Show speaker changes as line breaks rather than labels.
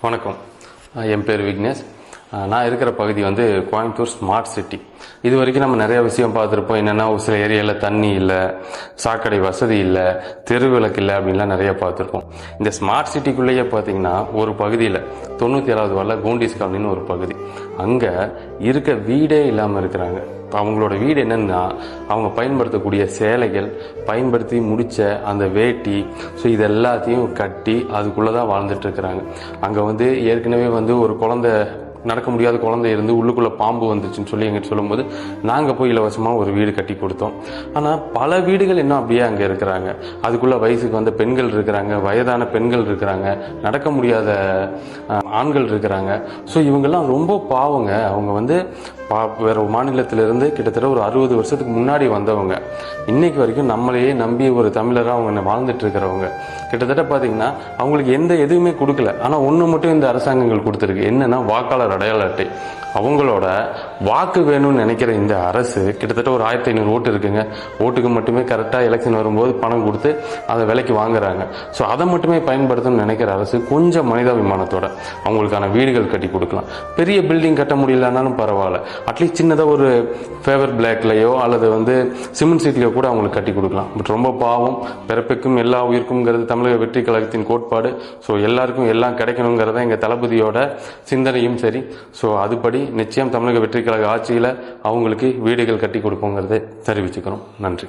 வணக்கம். என் பேர் விக்னேஷ். நான் இருக்கிற பகுதி வந்து கோயம்புத்தூர் ஸ்மார்ட் சிட்டி இது வரைக்கும் நம்ம நிறைய விஷயம் பார்த்துருப்போம். என்னென்னா ஒரு சில ஏரியாவில் தண்ணி இல்லை சாக்கடை வசதி இல்லை தெரு விளக்கு இல்லை அப்படின்லாம் நிறைய பார்த்துருப்போம். இந்த ஸ்மார்ட் சிட்டிக்குள்ளேயே பார்த்தீங்கன்னா ஒரு பகுதியில் தொண்ணூற்றி ஏழாவது வரல கோண்டிஸ் காலனின்னு ஒரு பகுதி. அங்கே இருக்க வீடே இல்லாமல் இருக்கிறாங்க. இப்போ அவங்களோட வீடு என்னென்னா அவங்க பயன்படுத்தக்கூடிய சேலைகள் பயன்படுத்தி முடித்த அந்த வேட்டி ஸோ இது எல்லாத்தையும் கட்டி அதுக்குள்ளே தான் வாழ்ந்துட்டு இருக்கிறாங்க. அங்கே வந்து ஏற்கனவே வந்து ஒரு குழந்தை நடக்க முடியாத குழந்தை இருந்து உள்ளுக்குள்ளே பாம்பு வந்துச்சுன்னு சொல்லி எங்கிட்ட சொல்லும்போது நாங்கள் போய் இலவசமாக ஒரு வீடு கட்டி கொடுத்தோம். ஆனால் பல வீடுகள் இன்னும் அப்படியே அங்கே இருக்கிறாங்க. அதுக்குள்ள வயசுக்கு வந்த பெண்கள் இருக்கிறாங்க வயதான பெண்கள் இருக்கிறாங்க நடக்க முடியாத ஆண்கள் இருக்கிறாங்க. ஸோ இவங்கெல்லாம் ரொம்ப பாவங்க. அவங்க வந்து பா வேறு மாநிலத்திலிருந்து கிட்டத்தட்ட ஒரு அறுபது வருஷத்துக்கு முன்னாடி வந்தவங்க. இன்னைக்கு வரைக்கும் நம்மளையே நம்பி ஒரு தமிழராக அவங்க வாழ்ந்துட்டு இருக்கிறவங்க. கிட்டத்தட்ட பார்த்தீங்கன்னா அவங்களுக்கு எந்த எதுவுமே கொடுக்கல. ஆனால் ஒன்று மட்டும் இந்த அரசாங்கங்கள் கொடுத்துருக்கு. என்னன்னா வாக்காளர் அடையாள அட்டை. அவங்களோட வாக்கு வேணும்னு நினைக்கிற இந்த அரசு கிட்டத்தட்ட ஒரு ஆயிரத்தி ஐநூறு ஓட்டு இருக்குங்க. ஓட்டுக்கு மட்டுமே கரெக்டாக எலெக்ஷன் வரும்போது பணம் கொடுத்து அதை விலைக்கு வாங்குறாங்க. ஸோ அதை மட்டுமே பயன்படுத்தணும்னு நினைக்கிற அரசு கொஞ்சம் மனிதாபிமானத்தோட அவங்களுக்கான வீடுகள் கட்டி கொடுக்கலாம். பெரிய பில்டிங் கட்ட முடியலனாலும் பரவாயில்ல. அட்லீஸ்ட் சின்னதாக ஒரு ஃபேவர் பிளாக்லையோ அல்லது வந்து சிமெண்ட் சீட்லையோ கூட அவங்களுக்கு கட்டி கொடுக்கலாம். பட் ரொம்ப பாவம். பிறப்புக்கும் எல்லா உயிருக்கும்ங்கிறது தமிழக வெற்றி கழகத்தின் கோட்பாடு. ஸோ எல்லாருக்கும் எல்லாம் கிடைக்கணுங்கிறத எங்கள் தளபதியோட சிந்தனையும் சரி. ஸோ அதுபடி நிச்சயம் தமிழக வெற்றி கழக ஆட்சியில் அவங்களுக்கு வீடுகள் கட்டி கொடுப்போங்கிறதை தெரிவிச்சுக்கிறோம். நன்றி.